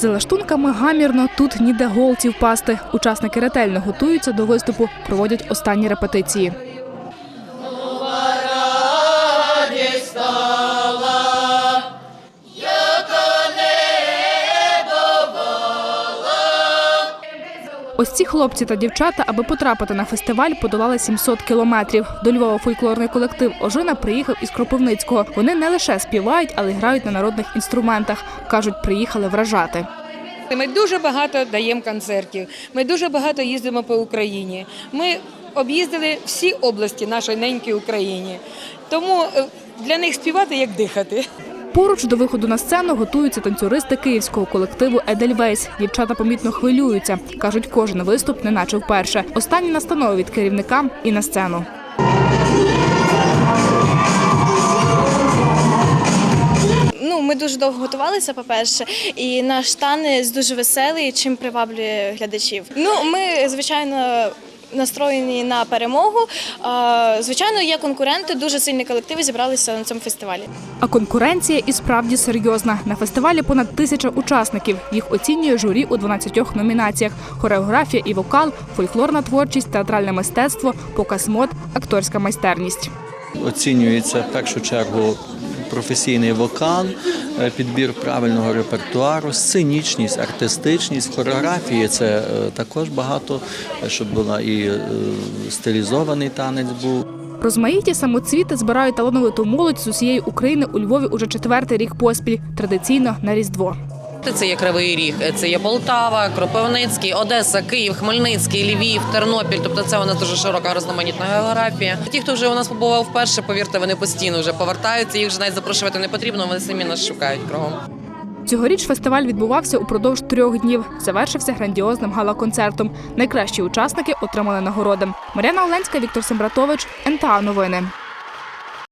За лаштунками гамірно тут ніде голці впасти. Учасники ретельно готуються до виступу, проводять останні репетиції. Ось ці хлопці та дівчата, аби потрапити на фестиваль, подолали 700 кілометрів. До Львова фольклорний колектив Ожина приїхав із Кропивницького. Вони не лише співають, але й грають на народних інструментах. кажуть, приїхали вражати. Ми дуже багато даємо концертів. Ми дуже багато їздимо по Україні. Ми об'їздили всі області нашої ненької України. Тому е, для них співати як дихати. Поруч до виходу на сцену готуються танцюристи київського колективу Едельвейс. Дівчата помітно хвилюються. кажуть, кожен виступ неначе вперше. Останні настанови від керівника і на сцену. Ну, ми дуже довго готувалися, по-перше, і наш танець дуже веселий, чим приваблює глядачів. Ну, ми, звичайно. Настроєні на перемогу. Звичайно, є конкуренти, дуже сильні колективи зібралися на цьому фестивалі. А конкуренція і справді серйозна. На фестивалі понад тисяча учасників. Їх оцінює журі у 12 номінаціях: хореографія і вокал, фольклорна творчість, театральне мистецтво, показ мод, акторська майстерність. Оцінюється в першу чергу професійний вокал, е, підбір правильного репертуару, сценічність, артистичність. Хореографії це е, також багато, щоб була і е, стилізований танець був. Розмаїті самоцвіти збирають талановиту молодь з усієї України у Львові уже четвертий рік поспіль. Традиційно на Різдво. Це є Кривий Ріг, це є Полтава, Кропивницький, Одеса, Київ, Хмельницький, Львів, Тернопіль. Тобто це у нас дуже широка різноманітна географія. Ті, хто вже у нас побував вперше, повірте, вони постійно вже повертаються. Їх вже навіть запрошувати не потрібно. Вони самі нас шукають кругом. Цьогоріч фестиваль відбувався упродовж трьох днів. Завершився грандіозним гала-концертом. Найкращі учасники отримали нагороди. Мар'яна Оленська, Віктор Сембратович, НТА Новини.